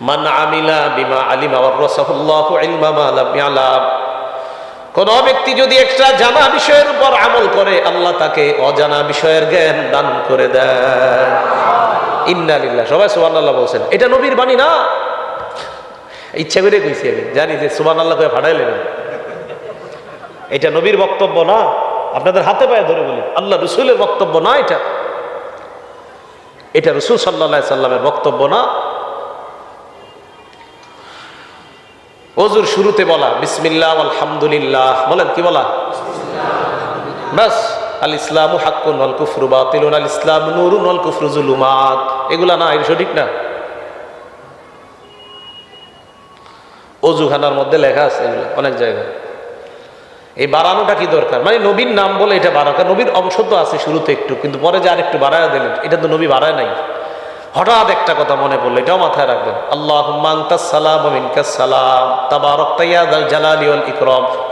মান আমিলা বিমা আলিমা ইয়ালাম। কোন ব্যক্তি যদি একটা জানা বিষয়ের উপর আমল করে, আল্লাহ তাকে অজানা বিষয়ের জ্ঞান দান করে দেয় সবাই সুবহানাল্লাহ বলছেন। এটা নবীর বাণী না। ইচ্ছা করে কইছি আমি। জানি যে সুবহানাল্লাহ করে ফাটাইলেন এটা নবীর বক্তব্য না। আপনাদের হাতে পায়ে ধরে বলি। আল্লাহ রসুলের বক্তব্য না এটা। এটা রসুল সাল্লা সাল্লামের বক্তব্য না। অজুর শুরুতে বলা, বিসমিল্লাহ আলহামদুলিল্লাহ। বলেন, কি বলা? ব্যাস আল ইসলাম হাক্কুন আল কুফরু বাতিলুন, আল ইসলাম নুরুন আল কুফরু জুলুমাত। এগুলা না এটা সঠিক না? অজুখানার মধ্যে লেখা আছে এগুলো, অনেক জায়গায়। এই বাড়ানোটা কি দরকার? মানে নবীর নাম বলে এটা কারণ নবীর অংশ তো আছে শুরুতে একটু, কিন্তু পরে যে আর একটু বাড়ায় দিলেন, এটা তো নবী বাড়ায় নাই। হঠাৎ একটা কথা মনে পড়ল, এটাও মাথায় রাখবেন। আল্লাহ সালাম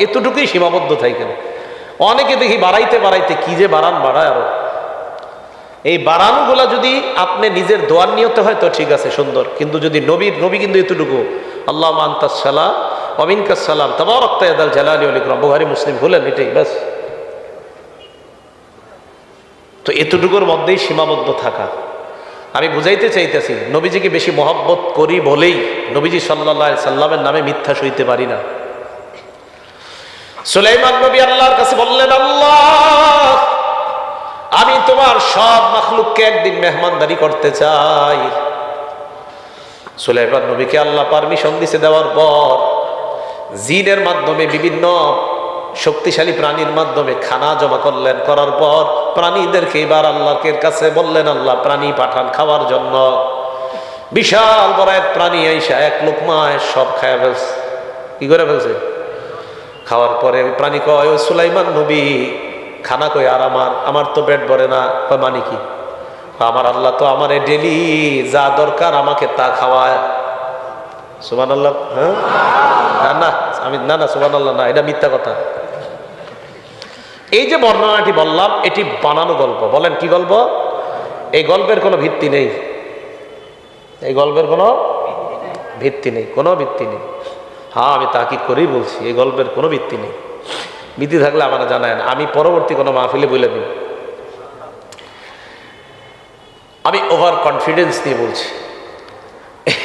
এতটুকুই সীমাবদ্ধ থাকেন অনেকে দেখি বাড়াইতে বাড়াইতে কি যে বাড়ান বাড়ায় আরও। এই বাড়ানোগুলা যদি আপনি নিজের দোয়ার নিয়তে হয় তো ঠিক আছে, সুন্দর। কিন্তু যদি নবীর, নবী কিন্তু এতটুকু আল্লাহ সালাম অমিনকা সালাম তাবারকাল জালালি ওয়াল ইকরম বুহারি মুসলিম হলেন এটাই, ব্যাস। তো এতটুকুর মধ্যেই সীমাবদ্ধ থাকা। আমি বুঝাইতে চাইতেছি, নবীজিকে বেশি মহব্বত করি বলেই নবীজি সাল্লাহ সাল্লামের নামে মিথ্যা সইতে পারি না। সুলাইমান নবী আল্লাহর কাছে বললেন, আল্লাহ, আমি তোমার সব মাখলুককে একদিন মেহমানদারি করতে চাই। সুলাইমান নবীকে আল্লাহ পারমিশন দিছে দেওয়ার পর জিনের মাধ্যমে বিভিন্ন শক্তিশালী প্রাণীর মাধ্যমে খানা জমা করলেন। করার পর প্রাণীদেরকে এবার আল্লাহকে কাছে বললেন, আল্লাহ, প্রাণী পাঠান খাওয়ার জন্য। বিশাল বড় এক প্রাণী আইসা, এক লোকমায় সব খায় ফেলছে। কি করে ফেলছে? খাওয়ার পরে ওই প্রাণী কয় ওই সুলাইমান নবী, খানা কই, আর আমার আমার তো পেট ভরে না। কয় মানে কি? আমার আল্লাহ তো আমার ডেলি যা দরকার আমাকে তা খাওয়ায়। সুবান আল্লাহ হ্যাঁ? না না, আমি, না না সুবান আল্লাহ না, এটা মিথ্যা কথা। এই যে বর্ণনাটি বললাম, এটি বানানো গল্প। বলেন, কি গল্প? এই গল্পের কোনো ভিত্তি নেই। এই গল্পের কোনো ভিত্তি নেই, কোনো ভিত্তি নেই। হ্যাঁ আমি তাকিদ করেই বলছি, এই গল্পের কোনো ভিত্তি নেই। ভিত্তি থাকলে আমরা জানায় না আমি পরবর্তী কোনো মাহফিলে বলে দিই। আমি ওভার কনফিডেন্স দিয়ে বলছি,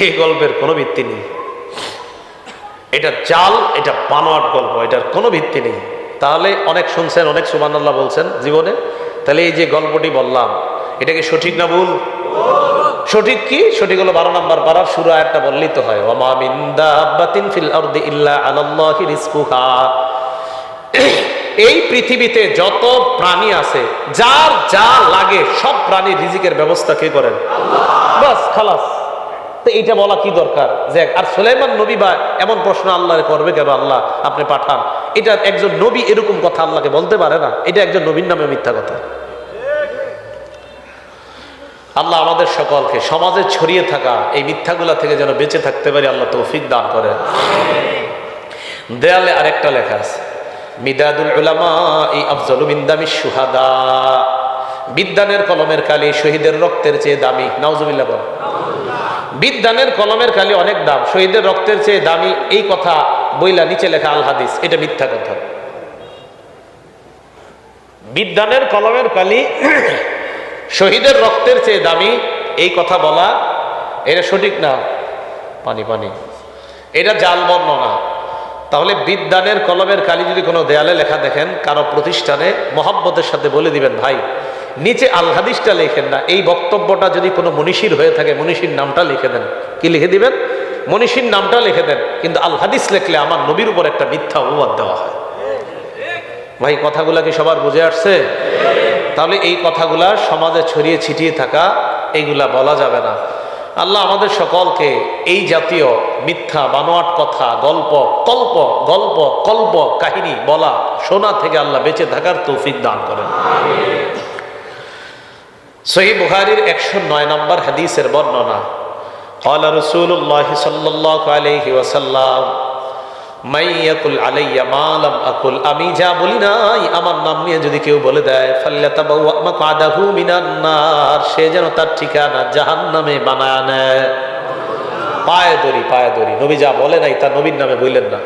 এই গল্পের কোনো ভিত্তি নেই। এটা চাল এটা বানোয়াট গল্প, এটার কোনো ভিত্তি নেই। তাহলে অনেক শুনছেন, অনেক সুমানাল্লাহ বলছেন জীবনে। তাহলে এই যে গল্পটি বললাম, এটা কি সঠিক না ভুল? সঠিক কি? সঠিক হলো বারো নম্বর পাড়ার শুরু একটা বললেই তো হয় এই পৃথিবীতে যত প্রাণী আছে, যার যা লাগে সব প্রাণীর রিজিকের ব্যবস্থা কে করেন? বাস, খালাস। তো এইটা বলা কি দরকার? যে আর সুলাইমান নবী বা এমন প্রশ্ন আল্লাহরে করবে কেন আল্লাহ আপনি পাঠান? এটা একজন নবী এরকম কথা আল্লাহকে বলতে পারে না। এটা একজন নবীর নামে মিথ্যা কথা। আল্লাহ আমাদের সকলকে সমাজে ছড়িয়ে থাকা এই মিথ্যাগুলা থেকে যেন বেঁচে থাকতে পারি আল্লাহ তৌফিক দান করেন। দেয়ালে আরেকটা লেখা আছে, মিদাদুল উলামা এই আফজল মিন্দামি সুহাদা বিদ্যানের কলমের কালি শহীদের রক্তের চেয়ে দামি। নাউজুবিল্লাহ বল। বিদ্যানের কলমের কালি অনেক দাম। শহীদের রক্তের চেয়ে দামি এই কথা বইলা নিচে লেখা আল হাদিস। এটা মিথ্যা কথা। বিদ্যানের কলমের কালি শহীদের রক্তের চেয়ে দামি এই কথা বলা, এটা সঠিক না? পানি পানি। এটা জাল বর্ণনা তাহলে বিদ্যানের কলমের কালি যদি কোনো দেয়ালে লেখা দেখেন, কারও প্রতিষ্ঠানে মহব্বতের সাথে বলে দিবেন, ভাই নিচে আল হাদিসটা লিখেন না। এই বক্তব্যটা যদি কোনো মনীষীর হয়ে থাকে, মনীষীর নামটা লিখে দেন। কি লিখে দিবেন? মনীষীর নামটা লিখে দেন, কিন্তু আল হাদিস লিখলে আমার নবীর উপর একটা মিথ্যা অপবাদ দেওয়া হয়। ভাই, কথাগুলা কি সবার বুঝে আসছে? তাহলে এই কথাগুলা সমাজে ছড়িয়ে ছিটিয়ে থাকা এইগুলা বলা যাবে না। আল্লাহ আমাদের সকলকে এই জাতীয় মিথ্যা, বানোয়াট কথা, গল্প, কল্প গল্প, কল্প কাহিনী বলা, শোনা থেকে আল্লাহ বেঁচে থাকার তৌফিক দান করেন। সহি বুহারির একশো নয় নম্বর হাদিসের বর্ণনা قال رسول الله صلى الله عليه وسلم মাইয়াকুল আলাইয়া মালাম আকুল আমি যা বলি নাই আমার নাম নিয়ে যদি কেউ বলে দেয় ফাল্লাতাবাহু মিনান নার সে যেন তার ঠিকানা জাহান্নামে বানায় নেয় পায়ে দড়ি পায়ে দড়ি নবী যা বলে নাই তা নবীর নামে বললেন না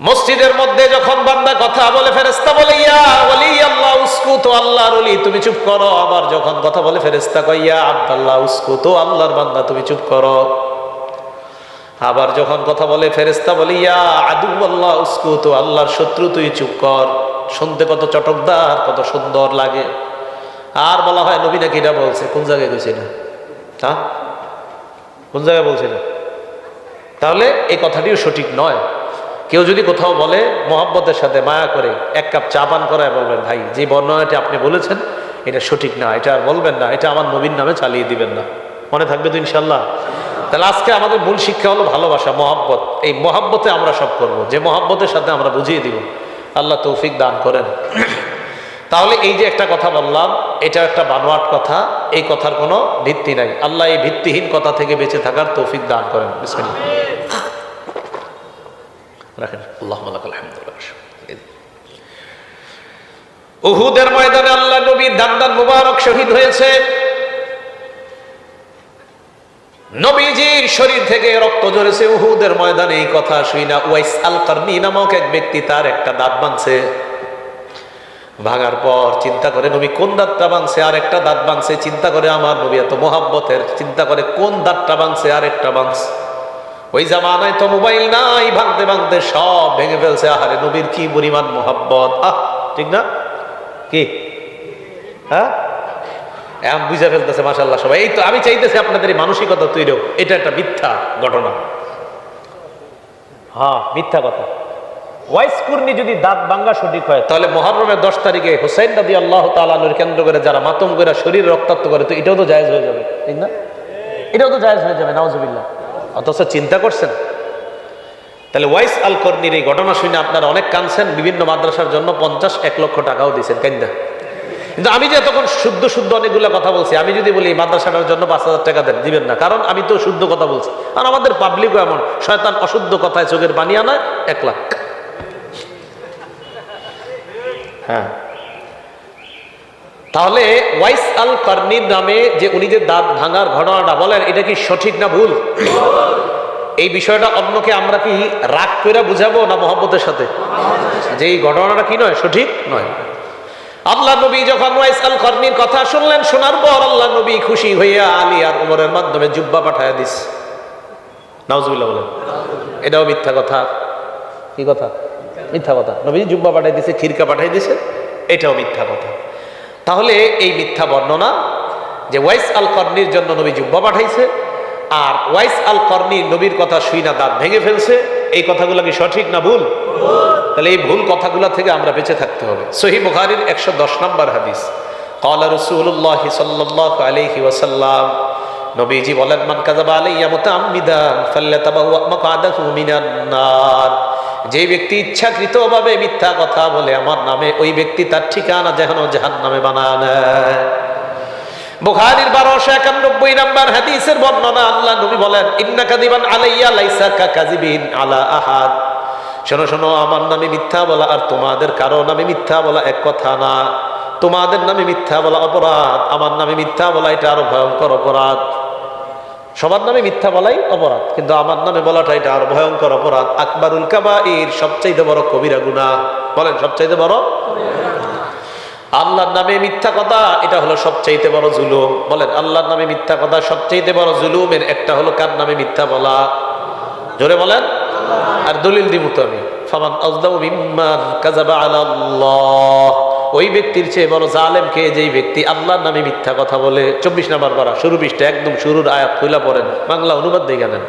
মসজিদের মধ্যে যখন বান্দা কথা বলে ফেরেস্তা বলে ইয়া ওলি আল্লাহ আল্লাহর ওলি, তুমি চুপ করো। আবার যখন কথা বলে ফেরেস্তা কয়, ইয়া আব্দাল্লাহ আল্লাহর বান্দা, তুমি চুপ করো। আবার যখন কথা বলে ফেরেস্তা আদু আল্লাহ আল্লাহর শত্রু, তুই চুপ কর। শুনতে কত চটকদার, কত সুন্দর লাগে। আর বলা হয়, নবী নাকি এটা বলছে? কোন জায়গায় গেছে না হ্যাঁ? কোন জায়গায় বলছে না তাহলে এই কথাটিও সঠিক নয়। কেউ যদি কোথাও বলে মোহাব্বতের সাথে মায়া করে এক কাপ চা পান করায় বলবেন, ভাই, যে বর্ণনাটি আপনি বলেছেন, এটা সঠিক না, এটা আর বলবেন না, এটা আমার নবীন নামে চালিয়ে দিবেন না। মনে থাকবে তো ইনশাল্লাহ তাহলে আজকে আমাদের মূল শিক্ষা হলো ভালোবাসা, মহাব্বত। এই মহাব্বতে আমরা সব করব, যে মহাব্বতের সাথে আমরা বুঝিয়ে দিব। আল্লাহ তৌফিক দান করেন। তাহলে এই যে একটা কথা বললাম, এটা একটা বানোয়াট কথা, এই কথার কোনো ভিত্তি নাই। আল্লাহ এই ভিত্তিহীন কথা থেকে বেঁচে থাকার তৌফিক দান করেন। রাখেন। উহুদের ময়দানে আল্লাহ নবী মুবারক শহীদ হয়েছে। নবীজির শরীর থেকে রক্ত উহুদের ময়দানে, এই কথা শুই না। ওয়াইস নামক এক ব্যক্তি তার একটা দাঁত ভাঙছে ভাঙার পর চিন্তা করে, নবী, কোন দাঁতটা ভাঙছে আর একটা দাঁত ভাঙছে চিন্তা করে, আমার নবী এত মোহাব্বতের। চিন্তা করে, কোন দাঁতটা ভাঙছে আর একটা ভাঙছে ওই জামানায় তো মোবাইল নাই ভাঙতে ভাঙতে সব ভেঙে ফেলছে। আহারে নবীর কি পরিমাণ মোহাব্বত? আহ ঠিক না? কি? হ্যাঁ? বুঝে ফেলতেছে মাসাল্লাহ সবাই। এই তো আমি চাইতেছি আপনাদের এই মানসিকতা তৈরি। এটা একটা মিথ্যা ঘটনা। হ্যাঁ মিথ্যা কথা। ওয়াইস কুর্নি যদি দাঁত ভাঙ্গা সঠিক হয় তাহলে মহরমের দশ তারিখে হুসাইন দাদি আল্লাহ তালানুর কেন্দ্র করে যারা মাতম করে শরীর রক্তাক্ত করে তো এটাও তো জায়েজ হয়ে যাবে ঠিক না? এটাও তো জায়েজ হয়ে যাবে নাওজবিল্লা অথচ চিন্তা করছেন? তাহলে ওয়াইস আল কর্নির এই ঘটনা শুনে আপনারা অনেক কানছেন বিভিন্ন মাদ্রাসার জন্য পঞ্চাশ এক লক্ষ টাকাও দিয়েছেন কেন্দা কিন্তু আমি যে তখন শুদ্ধ শুদ্ধ অনেকগুলো কথা বলছি, আমি যদি বলি মাদ্রাসাটার জন্য পাঁচ হাজার টাকা দেন, দিবেন না, কারণ আমি তো শুদ্ধ কথা বলছি। আর আমাদের পাবলিকও এমন, শয়তান অশুদ্ধ কথায় চোখের বানিয়ে আনায় এক লাখ। হ্যাঁ। তাহলে ওয়াইস আল কর্নির নামে যে উনি যে দাঁত ভাঙার ঘটনাটা বলেন, এটা কি সঠিক না ভুল? এই বিষয়টা অন্যকে আমরা কি রাগ করে বুঝাবো না মহব্বতের সাথে? যে এই ঘটনাটা কি নয়, সঠিক নয়। আল্লাহ নবী যখন ওয়াইস আল কর্নির কথা শুনলেন, শোনার পর আল্লাহ নবী খুশি হইয়া আলী আর উমরের মাধ্যমে জুব্বা পাঠায় দিস। নাউজুবিল্লাহ বলেন। এটাও মিথ্যা কথা। কি কথা? মিথ্যা কথা। নবী জুব্বা পাঠাই দিছে, খিরকা পাঠাই দিছে, এটাও মিথ্যা কথা। তাহলে এই মিথ্যা বর্ণনা যে ওয়াইস আল কর্নির জন্য নবী জুব্বা পাঠাইছে, আর ওয়াইস আল কর্নি নবীর কথা শুই না, দাঁত ভেঙে ফেলছে, এই কথাগুলো কি সঠিক না ভুল? তাহলে এই ভুল কথাগুলো থেকে আমরা বেঁচে থাকতে হবে। সহি বুখারির একশো দশ নম্বর হাদিস কলা রসুল্লাহ সাল্লাহ আলহি ওয়াসাল্লাম নবীজি বলেন, মান কাজাবা আলাইয়া মুতাআম্মিদান ফাল্লাতাবাহু মাকাদাহু মিনান নার যে ব্যক্তি ইচ্ছাকৃতভাবে মিথ্যা কথা বলে আমার নামে, ওই ব্যক্তি তার ঠিকানা যেন জাহান্নামে বানায় নেয়। বুখারীর বারোশো একানব্বই নাম্বার হাদিসের বর্ণনা আল্লাহ নবী বলেন ইন্না আলাইয়া লাইসা কা আলা আহাদ। শোনো শোনো, আমার নামে মিথ্যা বলা আর তোমাদের কারও নামে মিথ্যা বলা এক কথা না। তোমাদের নামে মিথ্যা বলা অপরাধ, আমার নামে মিথ্যা বলা এটা আরও ভয়ঙ্কর অপরাধ। সবার নামে মিথ্যা বলাই অপরাধ, কিন্তু আমার নামে বলাটা এটা আর ভয়ঙ্কর অপরাধ। আকবরুল কাবাইর সবচাইতে বড় কবিরা গুনাহ বলেন, সবচাইতে বড়? আল্লাহর নামে মিথ্যা কথা, এটা হলো সবচাইতে বড় জুলুম। বলেন, আল্লাহর নামে মিথ্যা কথা সবচাইতে বড় জুলুমের একটা হলো কার নামে মিথ্যা বলা? জোরে বলেন। আর দলিল দিব তো আমি। ফামান আজদাউ কাযাবা আলাল্লাহ। ওই ব্যক্তির চেয়ে বড় জালেম কে? যেই ব্যক্তি আল্লাহর নামে মিথ্যা কথা বলে। চব্বিশ নাম্বার পারা, শুরু বিশটা একদম শুরুর আয়াত খুলা পড়েন। বাংলা অনুবাদ দিয়ে জানেন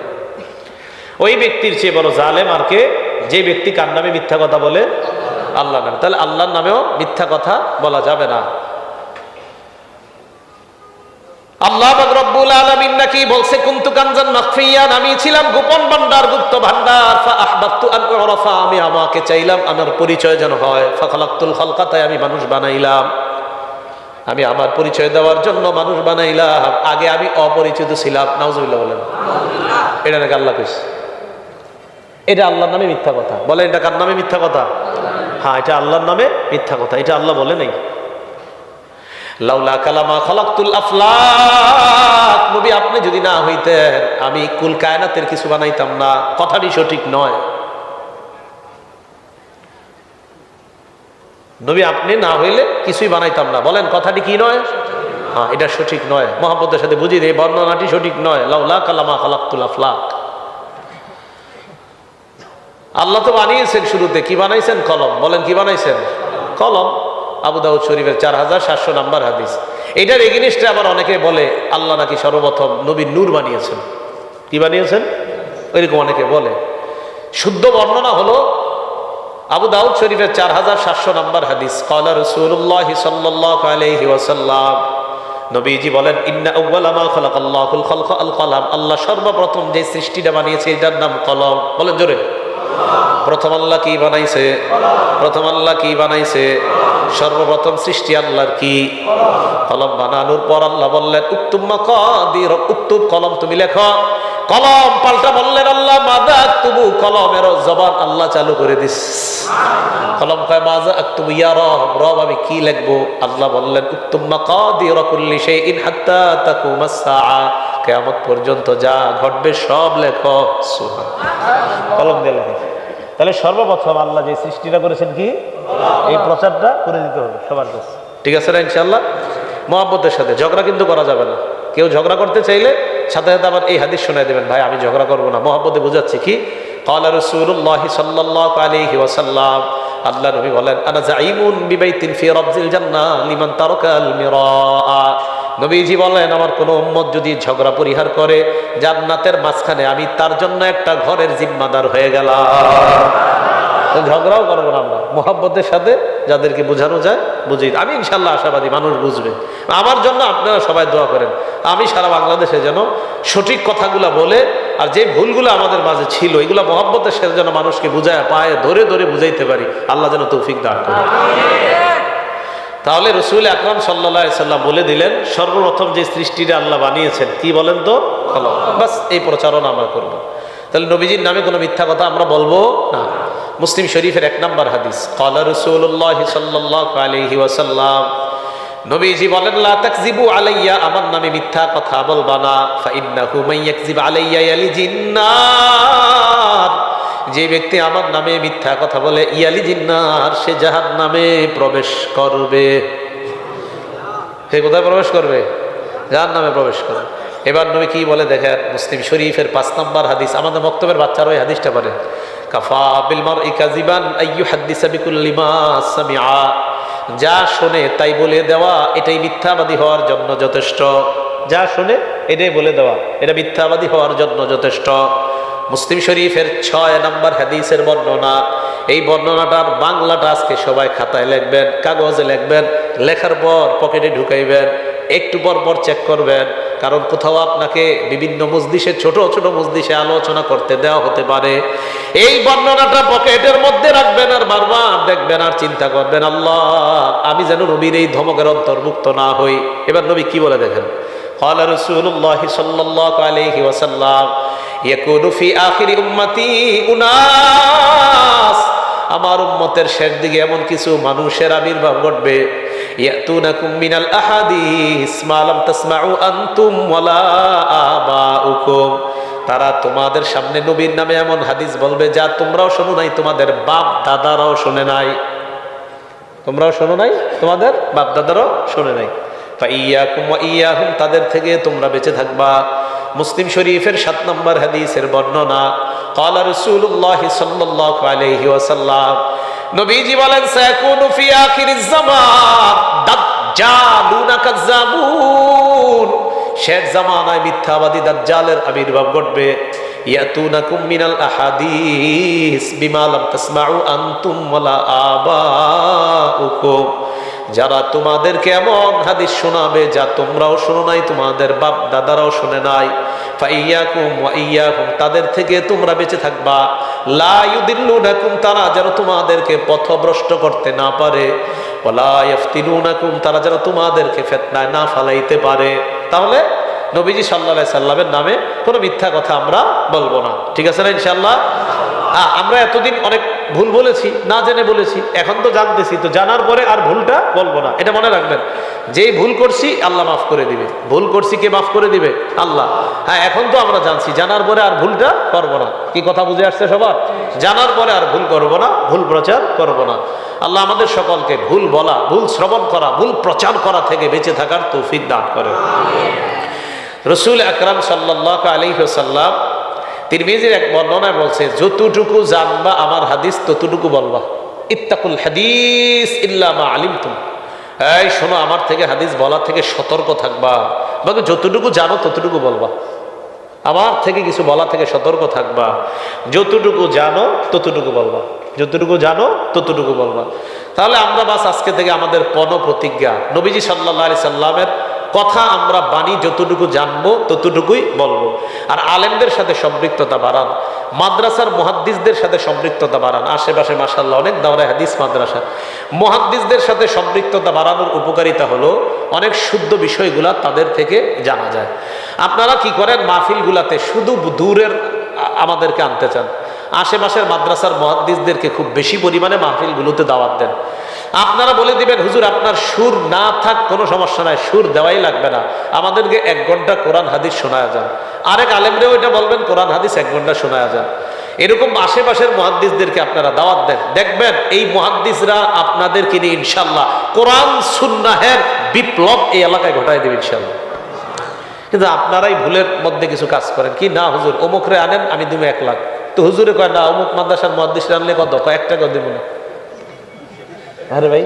ওই ব্যক্তির চেয়ে বড় জালেম আর কে? যে ব্যক্তি কার নামে মিথ্যা কথা বলে? আল্লাহ নামে। তাহলে আল্লাহর নামেও মিথ্যা কথা বলা যাবে না। আল্লাহ রব্বুল আলামিন নাকি বলছে, কুনতু কানজান মাখফিয়ান আমি ছিলাম গোপন ভান্ডার গুপ্ত ভান্ডার ফা আহবাবতু আন উরাফা, আমি আমাকে চাইলাম আমার পরিচয় যেন হয়। ফা খালাকতুল খালকাতায় আমি মানুষ বানাইলাম। আমি আমার পরিচয় দেওয়ার জন্য মানুষ বানাইলাম। আগে আমি অপরিচিত ছিলাম। নাউজুবিল্লাহ বলেন। এটা নাকি আল্লাহ কইছে? এটা আল্লাহর নামে মিথ্যা কথা। বলে এটা কার নামে মিথ্যা কথা? হ্যাঁ এটা আল্লাহর নামে মিথ্যা কথা। এটা আল্লাহ বলে নাই। লাউলা কালামা খলাকতুল আফলাক। নবী, আপনি যদি না হইতেন, আমি কুল কায়নাতের কিছু বানাইতাম না। কথাটি সঠিক নয়। নবী, আপনি না হইলে কিছুই বানাইতাম না। বলেন, কথাটি কি নয়? হ্যাঁ এটা সঠিক নয়। মোহাম্মদের সাথে বুঝিয়ে দিই, বর্ণনাটি সঠিক নয়। লাউলা কালামা খালাকুল আফলাক। আল্লাহ তো বানিয়েছেন শুরুতে। কি বানাইছেন? কলম। বলেন, কি বানাইছেন? কলম। আবু দাউদ শরীফের চার হাজার সাতশো নাম্বার হাদিস। এটার এগেনিস্টে আবার অনেকে বলে, আল্লাহ নাকি সর্বপ্রথম নবীন নূর বানিয়েছেন। কি বানিয়েছেন? ওইরকম অনেকে বলে। শুদ্ধ বর্ণনা হলো আবু দাউদ শরীফের চার হাজার সাতশো নাম্বার হাদিস। কলা রসুল্লাহ সাল্লাহ আলহি নবীজি বলেন, ইন্না আল আল্লাহ সর্বপ্রথম যে সৃষ্টিটা বানিয়েছে, এটার নাম কলম। বলেন জোরে। প্রথম আল্লাহ কি বানাইছে? প্রথম আল্লাহ কি বানাইছে? সর্বপ্রথম সৃষ্টি আল্লাহর কি? কলম বানানোর পর আল্লাহ বললেন, উত্তুম উত্তুম কলম তুমি লেখো। কলম পাল্টা বললেন, আল্লাহ মাদা তুবু কলমের জবান আল্লাহ চালু করে দিস। কলম কয় মাজা তুমি ইয়া রব রব আমি কি লিখব? আল্লাহ বললেন, উত্তুম মাকাদির কুল্লি শাইইন হাত্তা তাকুম আস-সাআ কিয়ামত পর্যন্ত যা ঘটবে সব লেখো। সুবহান কলম দিয়ে লেখো। তাহলে সর্বপ্রথম আল্লাহ যে সৃষ্টিটা করেছেন কি এই প্রচারটা করে দিতে হবে সবার কাছে ঠিক আছে না ইনশাআল্লাহ মোহাম্মদের সাথে ঝগড়া কিন্তু করা যাবে না কেউ ঝগড়া করতে চাইলে সাথে সাথে আবার এই হাদিস শোনায় দেবেন ভাই আমি ঝগড়া করবো না মোহাম্মদে বুঝাচ্ছি কি قال رسول الله صلى الله عليه وسلم আল্লাহ নবী বলেন আনা জাইমুন বিবাইতিন ফি রাবজিল জান্নাহ লিমান তারাকাল মিরাআ নবীজি বলেন, আমার কোনো উম্মত যদি ঝগড়া পরিহার করে জান্নাতের মাঝখানে, আমি তার জন্য একটা ঘরের জিম্মাদার হয়ে গেলাম। ঝগড়াও করব না আমরা। মোহাব্বতের সাথে যাদেরকে বোঝানো যায়, বুঝি। আমি ইনশাল্লাহ আশাবাদী, মানুষ বুঝবে। আমার জন্য আপনারা সবাই দোয়া করেন। আমি সারা বাংলাদেশে যেন সঠিক কথাগুলো বলে, আর যে ভুলগুলো আমাদের মাঝে ছিল, এগুলো মোহাব্বতের সাথে যেন মানুষকে বুঝায়, পায়ে ধরে ধরে বুঝাইতে পারি। আল্লাহ যেন তৌফিক দান করে তাহলে রসুল আকরাম সাল্লা সাল্লাম বলে দিলেন সর্বপ্রথম যে সৃষ্টিটা আল্লাহ বানিয়েছেন কি বলেন তো? কলম বাস এই প্রচারণা আমরা করব। তাহলে নবীজির নামে কোনো মিথ্যা কথা আমরা বলব না। মুসলিম শরীফের এক নম্বর হাদিস কলা রসুল্লাহ সাল্লাহ আলহি ওয়াসাল্লাম নবীজি বলেন লা তাকজিবু আলাইয়া আমার নামে মিথ্যা কথা বলবা না। ফাইন্নাহু মাইয়াকজিব আলাইয়া ইয়ালি জিন্নার যে ব্যক্তি আমার নামে মিথ্যা কথা বলে, ইয়ালি জিন্নার, সে জাহান নামে প্রবেশ করবে। সে কোথায় প্রবেশ করবে? জাহান নামে প্রবেশ করবে। এবার নবী কি বলে দেখেন, মুসলিম শরীফের পাঁচ নম্বর হাদিস, আমাদের বক্তব্যের বাচ্চারা ওই হাদিসটা পারে কাফা যা শোনে তাই বলে দেওয়া, এটাই মিথ্যাবাদী হওয়ার জন্য যথেষ্ট। যা শোনে এটাই বলে দেওয়া, এটা মিথ্যাবাদী হওয়ার জন্য যথেষ্ট। মুসলিম শরীফের ছয় নম্বর হাদিসের বর্ণনা। এই বর্ণনাটার বাংলাটা আজকে সবাই খাতায় লিখবেন, কাগজে লিখবেন, লেখার পর পকেটে ঢুকাইবেন, একটু পর পর চেক করবেন। কারণ কোথাও আপনাকে বিভিন্ন মসজিষে ছোট ছোট মসজিষে আলোচনা করতে দেওয়া হতে পারে। এই বর্ণনাটা পকেটের মধ্যে রাখবেন আর বারবার দেখবেন আর চিন্তা করবেন, আল্লাহ, আমি যেন নবীর এই ধমকের অন্তর্ভুক্ত না হই। এবার নবী কি বলে দেখেন? হল রসুল্লাহ সাল্লাহ আলহি ওয়াসাল্লাম আমার উম্মতের শেষ দিকে এমন কিছু মানুষের আবির্ভাব ঘটবে। আহাদিস মা তারা তোমাদের সামনে নবীর নামে এমন হাদিস বলবে যা তোমরাও শোনো নাই, তোমাদের বাপ দাদারাও শোনে নাই। তোমরাও শোনো নাই? তোমাদের বাপ দাদারাও শোনে নাই। ইয়াহুম, তাদের থেকে তোমরা বেঁচে থাকবা। মুসলিম শরীফের সাত নম্বর হাদিসের বর্ণনা, কলা রসুল্লাহ সাল্লাহ আলহি ওয়াসাল্লাম, নবীজি বলেন, সায়াকুনু ফি আখিরিজ জামান শেষ জামানায় মিথ্যাবাদী দাজ্জালের আবির্ভাব ঘটবে। ইয়াতুনাকুম মিনাল আহাদিস, বিমা লাম তাসমাউ আনতুম ওয়ালা আবাউকুম। যারা তোমাদেরকে এমন হাদিস শোনাবে যা তোমরাও শোনো নাই, তোমাদের বাপ দাদারাও শোনে নাই। ফাইয়াকুম ওয়া ইয়াকুম, তাদের থেকে তোমরা বেঁচে থাকবা। লা ইউদিল্লুনাকুম, তারা যেন তোমাদেরকে পথভ্রষ্ট করতে না পারে। ওয়ালা ইয়াফতিনুনাকুম তারা যেন তোমাদেরকে ফিতনায় না ফালাইতে পারে। তাহলে নবীজি সাল্লাল্লাহু আলাইহি সাল্লামের নামে কোনো মিথ্যা কথা আমরা বলব না। ঠিক আছে না ইনশাআল্লাহ? আমরা এতদিন অনেক ভুল বলেছি না জেনে বলেছি এখন তো জানতেছি তো জানার পরে আর ভুলটা বলব না। এটা মনে রাখবেন যেই ভুল করছি আল্লাহ মাফ করে দিবে। ভুল করছি কে মাফ করে দিবে? আল্লাহ। হ্যাঁ এখন তো আমরা জানছি জানার পরে আর ভুলটা করব না। কি কথা বুঝে আসছে সবার? জানার পরে আর ভুল করব না ভুল প্রচার করব না। আল্লাহ আমাদের সকলকে ভুল বলা ভুল শ্রবণ করা ভুল প্রচার করা থেকে বেঁচে থাকার তৌফিক দান করে রসুল আকরাম সাল্লাহ আলহিহসাল্লাম তিরমিজির এক বর্ণনায় বলছে, যতটুকু জানবা আমার হাদিস, ততটুকু বলবা। ইত্তাকুল হাদিস ইল্লামা আলিম তুম এই শোনো, আমার থেকে হাদিস বলা থেকে সতর্ক থাকবা। বাকি যতটুকু জানো, ততটুকু বলবা। আমার থেকে কিছু বলা থেকে সতর্ক থাকবা। যতটুকু জানো, ততটুকু বলবা। যতটুকু জানো, ততটুকু বলবা। তাহলে আমরা বাস আজকে থেকে আমাদের পণ প্রতিজ্ঞা। নবীজি সাল্লাহ আলি সাল্লামের কথা আমরা বাণী যতটুকু জানব, ততটুকুই বলব। আর আলেমদের সাথে সম্পৃক্ততা বাড়ান, মাদ্রাসার মহাদ্দিসদের সাথে সম্পৃক্ততা বাড়ান। আশেপাশে মাসাল্লাহ অনেক দাওরায় হাদিস মাদ্রাসা। মহাদ্দিসদের সাথে সম্পৃক্ততা বাড়ানোর উপকারিতা হলো, অনেক শুদ্ধ বিষয়গুলা তাদের থেকে জানা যায়। আপনারা কি করেন? মাহফিলগুলাতে শুধু দূরের আমাদেরকে আনতে চান। আশেপাশের মাদ্রাসার মহাদ্দিসদেরকে খুব বেশি পরিমাণে মাহফিলগুলোতে দাওয়াত দেন। আপনারা বলে দিবেন, হুজুর, আপনার সুর না থাক, কোনো সমস্যা নাই, সুর দেওয়াই লাগবে না। আমাদেরকে এক ঘণ্টা কোরআন হাদিস শোনা যান। আরেক আলেমরেও এটা বলবেন, কোরআন হাদিস এক ঘণ্টা শোনা যান। এরকম আশেপাশের মহাদ্দিসদেরকে আপনারা দাওয়াত দেন। দেখবেন, এই মহাদ্দিসরা আপনাদেরকে নিয়ে ইনশাল্লাহ কোরআন, সুন্নাহের বিপ্লব এই এলাকায় ঘটাই দেবে ইনশাল্লাহ কিন্তু আপনারাই ভুলের মধ্যে কিছু কাজ করেন। কি, না, হুজুর, অমুকরে আনেন, আমি দিব এক লাখ। তো হুজুরে কয়, না, অমুক মাদ্রাসার মহাদ্দিসরা আনলে কত? এক টাকা দিব না। আরে ভাই,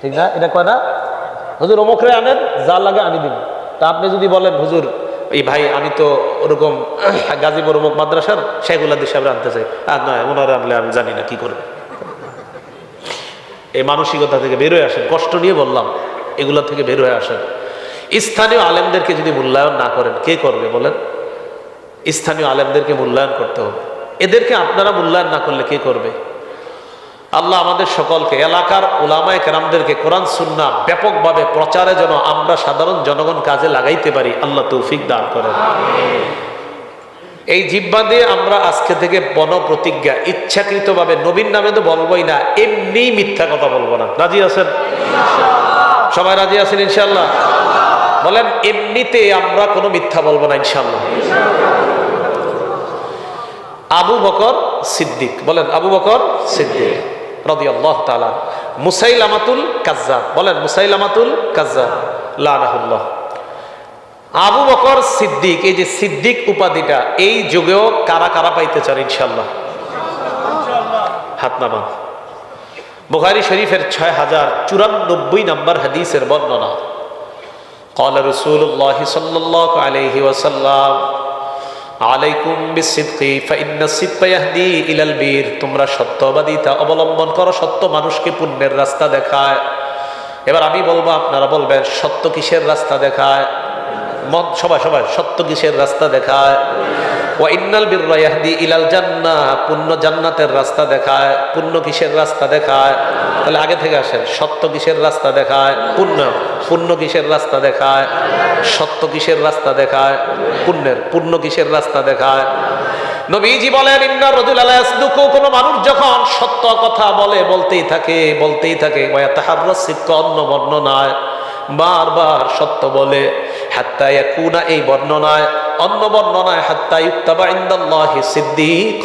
ঠিক না? এটা কয় না? হুজুর অমুকরে আনেন যা লাগে আমি দিন তা আপনি যদি বলেন, হুজুর, এই ভাই, আমি তো ওরকম গাজীপুর অমুক মাদ্রাসার শেখুল্লাহ সাহেব আনতে চাই। আর নয় ওনারা আনলে আমি জানি না কি করবে এই মানসিকতা থেকে বেরোয় আসেন। কষ্ট নিয়ে বললাম, এগুলা থেকে বের হয়ে আসেন। স্থানীয় আলেমদেরকে যদি মূল্যায়ন না করেন, কে করবে বলেন? স্থানীয় আলেমদেরকে মূল্যায়ন করতে হবে। এদেরকে আপনারা মূল্যায়ন না করলে কে করবে? আল্লাহ আমাদের সকলকে, এলাকার ওলামায় কেরামদেরকে কোরআন, সুন্না ব্যাপকভাবে প্রচারে যেন আমরা সাধারণ জনগণ কাজে লাগাইতে পারি, আল্লাহ তৌফিক দান করেন। এই জিব্বা দিয়ে আমরা আজকে থেকে বন প্রতিজ্ঞা ইচ্ছাকৃতভাবে নবীন নামে তো বলবোই না এমনি মিথ্যা কথা বলব না। রাজি আছেন? সবাই রাজি আছেন ইনশাল্লাহ বলেন, এমনিতে আমরা কোনো মিথ্যা বলব না ইনশাল্লাহ আবু বকর সিদ্দিক, বলেন, আবু বকর সিদ্দিক। রদিয়াল্লাহ তাআলা মুসাইলামাতুল কাজ্জাব বলেন মুসাইলামাতুল কাজ্জাব লানাহুল্লাহ আবু বকর সিদ্দিক এই যে সিদ্দিক উপাধিটা এই যুগেও কারা কারা পাইতে চান ইনশাল্লাহ হাত নামা বুখারী শরীফের ছয় হাজার চুরানব্বই নম্বর হাদিসের বর্ণনা قال رسول الله صلى الله عليه وسلم আলাইকুম বিসিদকি, ফাইন্না বীর। তোমরা সত্যবাদিতা অবলম্বন করো, সত্য মানুষকে পুণ্যের রাস্তা দেখায়। এবার আমি বলব, আপনারা বলবেন, সত্য কিসের রাস্তা দেখায়? মদ সবাই সবাই, সত্য কিসের রাস্তা দেখায়? জান্নাতের রাস্তা দেখায়, পুণ্য কিসের রাস্তা দেখায়? তাহলে আগে থেকে আসেন, সত্য কিসের রাস্তা দেখায়? পুণ্য পুণ্য কিসের রাস্তা দেখায়? সত্য কিসের রাস্তা দেখায়? পুণ্য কিসের রাস্তা দেখায়? নবীজি কোন মানুষ যখন সত্য কথা বলে, বলতেই থাকে বলতেই থাকে তাহাররাস সিদকা অন্য বর্ণনায় বারবার সত্য বলে, হাত্তা ইয়াকুনা এই বর্ণনায় অন্য বর্ণনায় হাত্তা ইউক্তাবা ইনদাল্লাহি সিদ্দিক।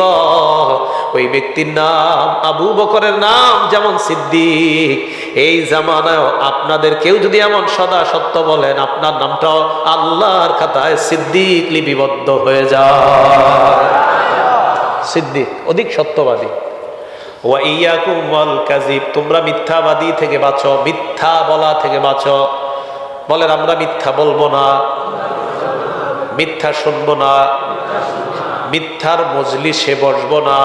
ওই ব্যক্তির নাম, আবু বকরের নাম যেমন সিদ্দিক। এই জামানায় আপনাদের কেউ যদি এমন সদা সত্য বলেন, আপনার নামটাও আল্লাহর খাতায় সিদ্দিক লিপিবদ্ধ হয়ে যায়। সিদ্দিক, অধিক সত্যবাদী। তোমরা মিথ্যাবাদী থেকে বাঁচো, মিথ্যা বলা থেকে বাঁচো। বলেন, আমরা মিথ্যা বলব না। মিথ্যা শুনব না। মিথ্যার মজলিসে বসবো না।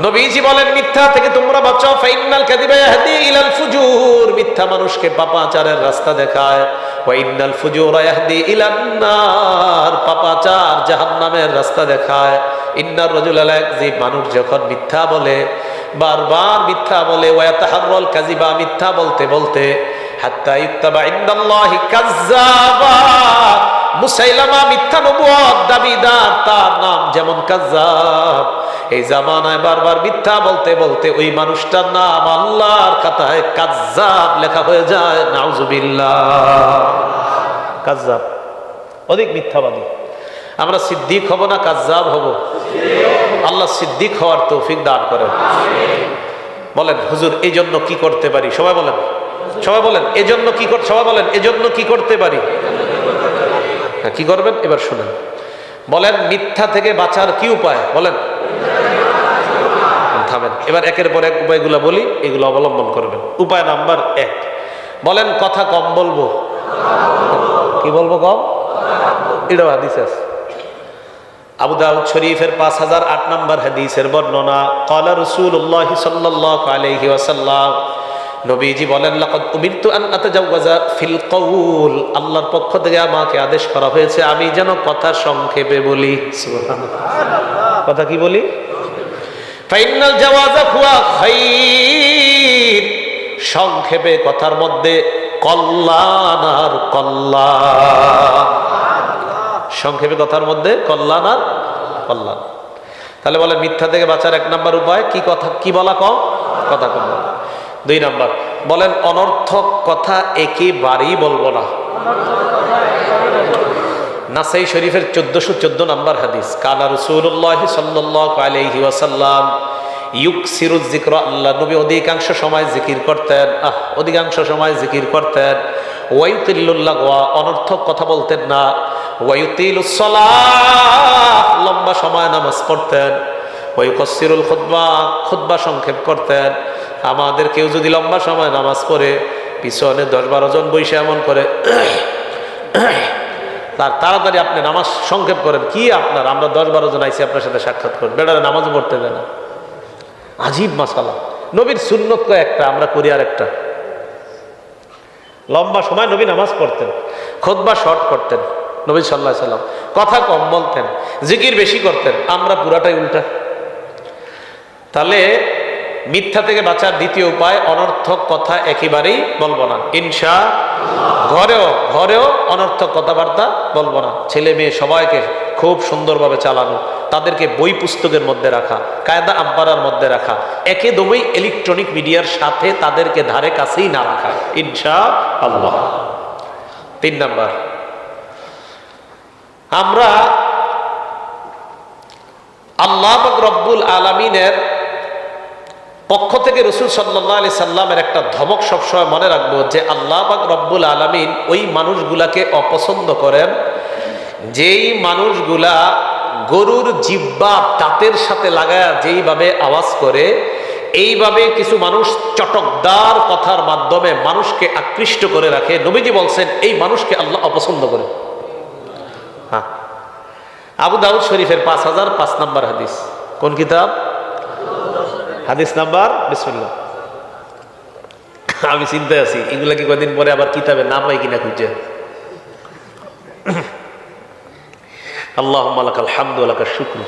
নবীজি বলেন, মিথ্যা থেকে তোমরা বাঁচো ফাইনাল কাদিবা ইয়াহদি ইলাল ফুজুর। মিথ্যা মানুষকে পাপাচারের রাস্তা দেখায়। ওয়া ইন্নাল ফুজুরা ইয়াহদি ইলান নার। পাপাচার জাহান্নামের রাস্তা দেখায়। ইন্নার রাজুল আলাইহি মানুষ যখন মিথ্যা বলে, বারবার মিথ্যা বলে, ওয়া তাহাররাল কাযিবা মিথ্যা বলতে বলতে, হাত্তা ইত্তাবা ইনদাল্লাহি কাজ্জাবা মুসাইলামা মিথ্যা নবুয়ত দাবিদার, তার নাম যেমন কাজ্জাব। এই জামানায় বারবার মিথ্যা বলতে বলতে ওই মানুষটার নাম আল্লাহর খাতায় কাজ্জাব লেখা হয়ে যায়। নাউজুবিল্লাহ। কাজ্জাব। অধিক মিথ্যাবাদী। আমরা সিদ্দিক হব না কাজ্জাব হব? আল্লাহ সিদ্দিক হওয়ার তৌফিক দান করেন। বলেন, হুজুর এই জন্য কি করতে পারি? সবাই বলেন। সবাই বলেন, এজন্য কি সবাই বলেন, এজন্য কি করতে পারি? কি করবেন? এবার শুনেন। বলেন, মিথ্যা থেকে বাঁচার কি উপায়? বলেন। থামেন। এবার একের পর এক উপায়গুলো বলি, এগুলো অবলম্বন করবেন। উপায় নাম্বার এক। বলেন, কথা কম বলব। কি বলব কম? এটাও হাদিস আছে। আবু দাউদ শরীফের পাঁচ হাজার আট নম্বর হাদিসের বর্ণনা, কলা রসুল্লাহ সাল্লাহ আলহি ওয়াসাল্লাম নবীজি বলেন, লাকাদ উমিরতু আন আতাজাওয়াজা ফিল কওল। আল্লাহর পক্ষ থেকে আমাকে আদেশ করা হয়েছে, আমি যেন কথা সংক্ষেপে বলি। সুবহানাল্লাহ। কথা কি বলি? ফাইনাল জাওয়াজা হুয়া খাইর। সংক্ষেপে কথার মধ্যে কল্যাণ আর কল্যাণ সংক্ষেপে কথার মধ্যে কল্যাণ আর কল্যাণ তাহলে বলে মিথ্যা থেকে বাঁচার এক নাম্বার উপায়, কি কথা, কি বলা কম? কথা কম। বলা। দুই নাম্বার। বলেন, অনর্থক কথা একেবারেই বলব না। নাসাই শরীফের চোদ্দশো চোদ্দ নম্বর হাদিস কানা রসুল্লাহ সাল্লাহ ইউক সিরুজ জিক্র আল্লাহ, নবী অধিকাংশ সময় জিকির করতেন। আহ, অধিকাংশ সময় জিকির করতেন। ওয়াইতিল্লুল্লাহ ওয়া অনর্থক কথা বলতেন না। ওয়াইতিলুসলাহ লম্বা সময় নামাজ পড়তেন। ওয়াইকসিরুল খুদ্া খুদ্া সংক্ষেপ করতেন। আমাদের কেউ যদি লম্বা সময় নামাজ পড়ে, পিছনে দশ বারো জন বৈশে এমন করে, তার তাড়াতাড়ি আপনি নামাজ সংক্ষেপ করেন, কি আপনার? আমরা দশ বারো জন আইসি আপনার সাথে সাক্ষাৎ করেন। বেটারা, নামাজ পড়তে দেয় না। আজীব মাসালা। নবীর সুন্নত একটা আমরা করি আর একটা লম্বা সময় নবী নামাজ পড়তেন, খোদবা শর্ট করতেন, নবী সাল্লাহ সাল্লাম। কথা কম বলতেন, জিকির বেশি করতেন, আমরা পুরাটাই উল্টা। তাহলে মিথ্যা থেকে বাঁচার দ্বিতীয় উপায়, অনর্থক কথা একেবারেই বলব না। ইনশা ঘরেও ঘরেও অনর্থক কথাবার্তা বলব না। ছেলে মেয়ে সবাইকে খুব সুন্দরভাবে চালানো, তাদেরকে বই পুস্তকের মধ্যে রাখা, কায়দা আম্পারার মধ্যে রাখা একদমই ইলেকট্রনিক মিডিয়ার সাথে তাদেরকে ধারে কাছেই না রাখা। ইনশা আল্লাহ। তিন নাম্বার, আমরা আল্লাহ রব্বুল আলমিনের পক্ষ থেকে রসুল সাল্লাহ আলি সাল্লামের একটা ধমক সবসময় মনে রাখব যে আল্লাহ পাক রব্বুল আলমিন ওই মানুষগুলাকে অপছন্দ করেন, যেই মানুষগুলা গরুর জিব্বা দাঁতের সাথে লাগায় যেইভাবে আওয়াজ করে, এইভাবে কিছু মানুষ চটকদার কথার মাধ্যমে মানুষকে আকৃষ্ট করে রাখে। নবীজি বলছেন, এই মানুষকে আল্লাহ অপছন্দ করে। হ্যাঁ। আবু দাউদ শরীফের পাঁচ হাজার পাঁচ নাম্বার হাদিস। কোন কিতাব? হাদিস নাম্বার বিসমুল্লাহ আমি চিন্তায় আছি এগুলা কি কদিন পরে আবার কিতাবে না পাই কিনা খুঁজে আল্লাহ আলাকাল হামদু আলাকাল শুক্র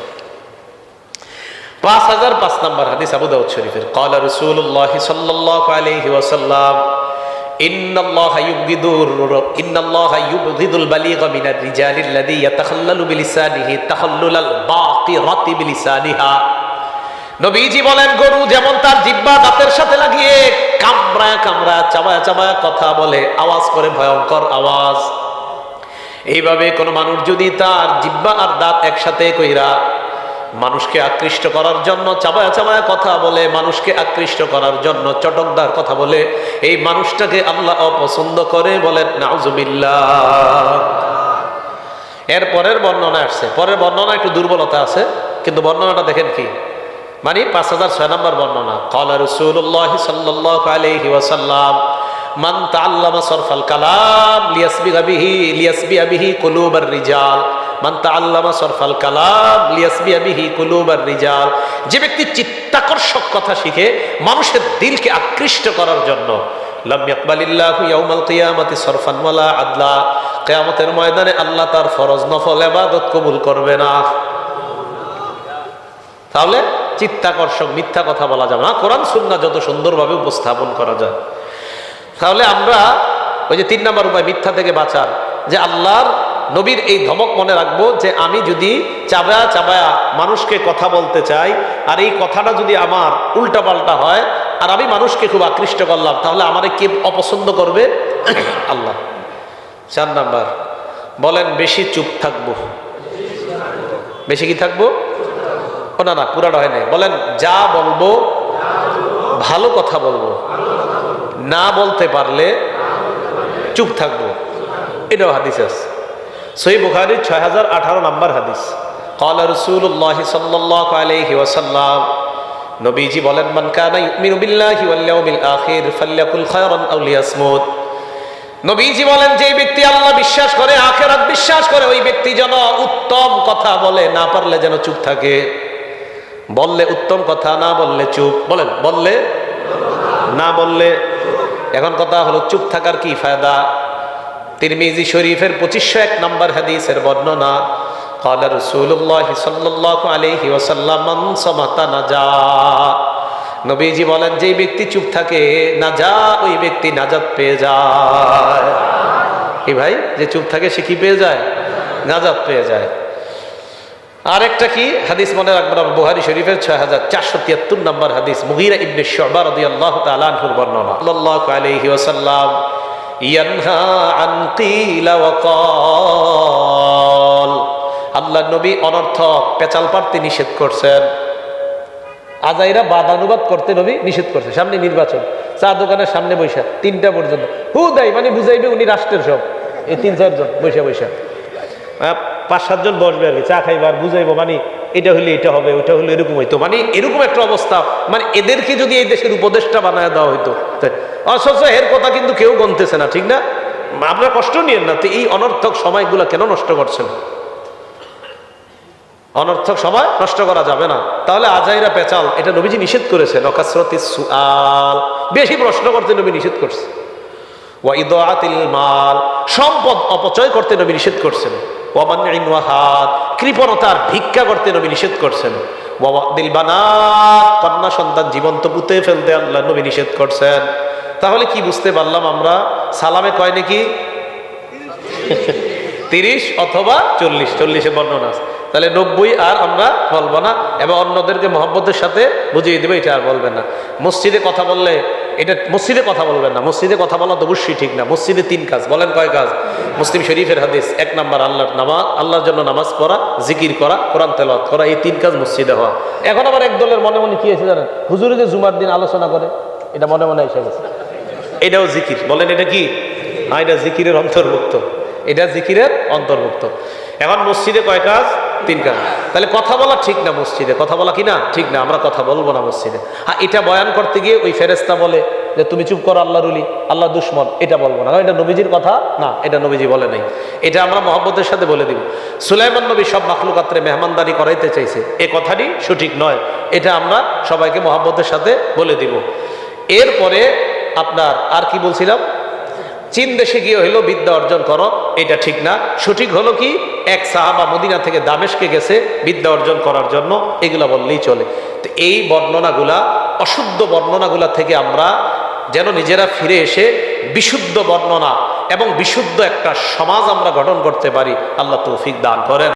পাঁচ হাজার পাঁচ নাম্বার হাদিস আবু দাউদ শরীফের قال رسول الله صلى الله عليه وسلم إن الله يبغض إن الله يبغض البليغ من الرجال الذي يتخلل بلسانه تخلل الباقرة بلسانها নবীজি বলেন, গরু যেমন তার জিব্বা দাঁতের সাথে লাগিয়ে কামড়ায় কামড়ায়, চাবায় চাবায় কথা বলে, আওয়াজ করে ভয়ঙ্কর আওয়াজ। এইভাবে কোন মানুষ যদি তার জিব্বা আর দাঁত একসাথে কইরা মানুষকে আকৃষ্ট করার জন্য চাবায় চাবায় কথা বলে, মানুষকে আকৃষ্ট করার জন্য চটকদার কথা বলে, এই মানুষটাকে আল্লাহ অপছন্দ করে বলেন, নাউজুবিল্লাহ। এর পরের বর্ণনা আসছে। পরের বর্ণনা একটু দুর্বলতা আছে, কিন্তু বর্ণনাটা দেখেন কি? মানে পাঁচ হাজার ছয় নম্বর বর্ণনা। কলা রসুল্লাহ সাল্লাহ আলহি মান তাল্লামা সরফাল কালাম লিয়াসবিগা বিহি লিয়াসবিয়া বিহি কুলুবার রিজাল। মান তাল্লামা সরফাল কালাম লিয়াসবিয়া বিহি কুলুবার রিজাল। যে ব্যক্তি চিত্তাকর্ষক কথা শিখে মানুষের দিলকে আকৃষ্ট করার জন্য, লাম ইয়াউমাল কিয়ামাতি সরফান ওয়ালা আদলা। কিয়ামতের ময়দানে আল্লাহ তার ফরজ নফল ইবাদত কবুল করবে না। তাহলে চিত্তাকর্ষক মিথ্যা কথা বলা যাবে না। কোরআন সুন্না যত সুন্দরভাবে উপস্থাপন করা যায়। তাহলে আমরা ওই যে তিন নম্বর উপায়, মিথ্যা থেকে বাঁচার। যে আল্লাহর নবীর এই ধমক মনে রাখব যে আমি যদি চাবায়া চাবায়া মানুষকে কথা বলতে চাই, আর এই কথাটা যদি আমার উল্টাপাল্টা হয়, আর আমি মানুষকে খুব আকৃষ্ট করলাম, তাহলে আমারে কে অপছন্দ করবে? আল্লাহ। চার নাম্বার, বলেন, বেশি চুপ থাকব। বেশি কি থাকব? না না পুরাটা হয় নাই বলেন যা বলবো ভালো কথা বলবো না বলতে পারলে চুপ থাকবো এটাও হাদিস আছে সই বুখারির ছয় হাজার আঠারো নম্বর হাদিস قال رسول الله صلى الله عليه وسلم নবীজি বলেন মান কানা ইউমিনু বিল্লাহি ওয়াল ইয়াউমিল আখির ফালইয়াকুল খায়রান আও লিয়াসমুত নবীজি বলেন যে ব্যক্তি আল্লাহ বিশ্বাস করে আখেরাত বিশ্বাস করে ওই ব্যক্তি যেন উত্তম কথা বলে না পারলে যেন চুপ থাকে বললে উত্তম কথা না বললে চুপ বলেন বললে না বললে এখন কথা হলো চুপ থাকার কি ফায়দা তিরমিজি শরীফের পঁচিশশো এক নম্বর হাদিসের বর্ণনা قال رسول الله صلى الله عليه وسلم من صمت نجا নবীজি বলেন যেই ব্যক্তি চুপ থাকে না যা ওই ব্যক্তি নাজাত পেয়ে যায় কি ভাই যে চুপ থাকে সে কি পেয়ে যায় নাজাত পেয়ে যায় আরেকটা কি? হাদিস মনে রাখবেন, আমার বুহারি শরীফের ছয় হাজার চারশো তিয়াত্তর নম্বর হাদিস, মুগিরা ইবনে শোবা রদি আল্লাহ তালানহুর বর্ণনা। কিলা আল্লাহ নবী অনর্থক পেচাল পারতে নিষেধ করছেন। আজাইরা বাদানুবাদ করতে নবী নিষেধ করছে। সামনে নির্বাচন, চা দোকানের সামনে বৈশা তিনটা পর্যন্ত। হু দেয় মানে বুঝাইবে উনি রাষ্ট্রের সব। এই তিন চারজন বৈশা বৈশা পাঁচ সাতজন বসবে আর কি, চা খাইবে আর বুঝাইবো মানে এটা হলে এটা হবে ওটা হলে এরকম হইতো। মানে এরকম একটা অবস্থা মানে এদেরকে যদি এই দেশের উপদেশটা বানায় দেওয়া হইতো অথচ এর কথা কিন্তু কেউ গনতেছে না, ঠিক না? আপনারা কষ্ট নিয়েন না, তো এই অনর্থক সময়গুলো কেন নষ্ট করছেন? অনর্থক সময় নষ্ট করা যাবে না। তাহলে আজাইরা পেচাল, এটা নবীজি নিষেধ করেছে নকাসরতি সুআল। বেশি প্রশ্ন করতে নবী নিষেধ করছে। ওয়াইদাতিল মাল, সম্পদ অপচয় করতে নবী নিষেধ করছেন। কৃপণতার ভিক্ষা করতে নবী নিষেধ করছেন। ওয়াদিল বানাত কন্যা সন্তান জীবন্ত পুঁতে ফেলতে আল্লাহ নবী নিষেধ করছেন। তাহলে কি বুঝতে পারলাম আমরা? সালামে কয় নাকি? তিরিশ অথবা চল্লিশ, চল্লিশে বর্ণনা আছে। তাহলে নব্বই আর আমরা বলব না, এবং অন্যদেরকে মহব্বতের সাথে বুঝিয়ে দেবে, এটা আর বলবেন না। মসজিদে কথা বললে, এটা মসজিদে কথা বলবেন না। মসজিদে কথা বলা তো অবশ্যই ঠিক না। মসজিদে তিন কাজ, বলেন কয় কাজ? মুসলিম শরীফের হাদিস, এক নাম্বার, আল্লাহর নামাজ, আল্লাহর জন্য নামাজ পড়া, জিকির করা, কোরআন তেলাওয়াত করা, এই তিন কাজ মসজিদে হওয়া। এখন আবার এক দলের মনে মনে কি আছে জানেন? হুজুরে যে জুমার দিন আলোচনা করে, এটা মনে মনে এসে গেছে। এটাও জিকির। বলেন এটা কি? হ্যাঁ এটা জিকিরের অন্তর্ভুক্ত। এটা জিকিরের অন্তর্ভুক্ত। এখন মসজিদে কয় কাজ? তিন কাজ তাহলে কথা বলা ঠিক না মসজিদে? কথা বলা কি না? ঠিক না, আমরা কথা বলব না মসজিদে। হ্যাঁ এটা বয়ান করতে গিয়ে ওই ফেরেস্তা বলে যে, তুমি চুপ করো আল্লাহ রুলি আল্লাহ দুশ্মন। এটা বলব না। এটা নবীজির কথা? না, এটা নবীজি বলে নাই। এটা আমরা মহব্বতের সাথে বলে দিব। সুলাইমান নবী সব মাখলুকাত্রে মেহমানদারি করাইতে চাইছে। এ কথাটি সঠিক নয়। এটা আমরা সবাইকে মহব্বতের সাথে বলে দিব। এরপরে আপনার আর কি বলছিলাম? চীন দেশে গিয়ে হইল বিদ্যা অর্জন করো, এটা ঠিক না। সঠিক হলো কি? এক সাহাবা মদিনা থেকে দামেশকে গেছে বিদ্যা অর্জন করার জন্য, এগুলা বললেই চলে। তো এই বর্ণনাগুলা, অশুদ্ধ বর্ণনাগুলা থেকে আমরা যেন নিজেরা ফিরে এসে বিশুদ্ধ বর্ণনা এবং বিশুদ্ধ একটা সমাজ আমরা গঠন করতে পারি, আল্লাহ তৌফিক দান করেন।